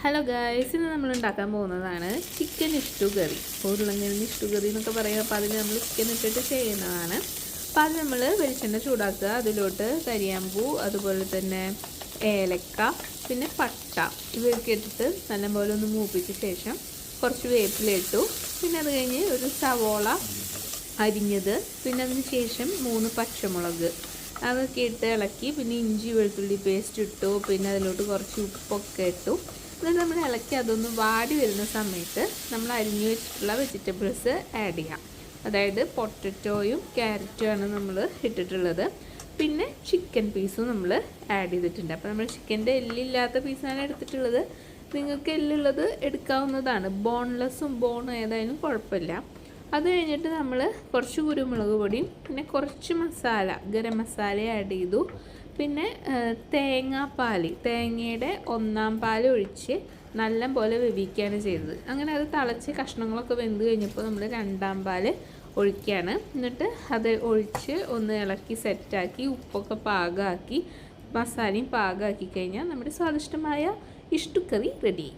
Hello guys ഇന്ന് നമ്മൾ ഉണ്ടാക്കാൻ പോകുന്നതാണ് ചിക്കൻ ഇഷ്ടു കറി ഉരുളങ്കിഴങ്ങ് ഇഷ്ടു കറി എന്നൊക്കെ പറയുക അപ്പോൾ അതിൽ നമ്മൾ ചിക്കൻ ഇട്ടിട്ട് ചെയ്യുന്നതാണ്. അപ്പോൾ അത് നമ്മൾ വെളിച്ചെണ്ണ ചൂടാക്കുക. അതിലോട്ട് കരിയാമ്പൂ അതുപോലെ തന്നെ ഏലക്ക പിന്നെ പട്ട ഇവയൊക്കെ ഇട്ടിട്ട് നല്ലപോലെ ഒന്ന് മൂപ്പിച്ച ശേഷം കുറച്ച് വേപ്പിലിട്ടു പിന്നെ അത് കഴിഞ്ഞ് ഒരു സവോള അരിഞ്ഞത്. പിന്നെ അതിന് ശേഷം മൂന്ന് പച്ചമുളക് അതൊക്കെ ഇട്ട് ഇളക്കി. പിന്നെ ഇഞ്ചി വെളുത്തുള്ളി പേസ്റ്റ് ഇട്ടു. പിന്നെ അതിലോട്ട് കുറച്ച് ഉപ്പൊക്കെ ഇട്ടു. എന്നിട്ട് നമ്മൾ ഇളക്കി അതൊന്ന് വാടി വരുന്ന സമയത്ത് നമ്മൾ അരിഞ്ഞു വെച്ചിട്ടുള്ള വെജിറ്റബിൾസ് ആഡ് ചെയ്യാം. അതായത് പൊട്ടറ്റോയും ക്യാരറ്റും ആണ് നമ്മൾ ഇട്ടിട്ടുള്ളത്. പിന്നെ ചിക്കൻ പീസും നമ്മൾ ആഡ് ചെയ്തിട്ടുണ്ട്. അപ്പോൾ നമ്മൾ ചിക്കന്റെ എല്ലില്ലാത്ത പീസാണ് എടുത്തിട്ടുള്ളത്. നിങ്ങൾക്ക് എല്ലുള്ളത് എടുക്കാവുന്നതാണ്. ബോൺലെസ്സും ബോൺ ഏതായാലും കുഴപ്പമില്ല. അത് കഴിഞ്ഞിട്ട് നമ്മൾ കുറച്ച് കുരുമുളക് പൊടിയും പിന്നെ കുറച്ച് മസാല ഗരം മസാല ആഡ് ചെയ്തു. പിന്നെ തേങ്ങാപ്പാൽ തേങ്ങയുടെ ഒന്നാം പാൽ ഒഴിച്ച് നല്ല പോലെ വേവിക്കുകയാണ് ചെയ്തത് അങ്ങനെ അത് തിളച്ച് കഷ്ണങ്ങളൊക്കെ വെന്ത് കഴിഞ്ഞപ്പോൾ നമ്മൾ രണ്ടാം പാൽ ഒഴിക്കുകയാണ്. എന്നിട്ട് അത് ഒഴിച്ച് ഒന്ന് ഇളക്കി സെറ്റാക്കി ഉപ്പൊക്കെ പാകമാക്കി മസാലയും പാകമാക്കി കഴിഞ്ഞാൽ നമ്മുടെ സ്വാദിഷ്ടമായ ഇഷ്ടുക്കറി റെഡി.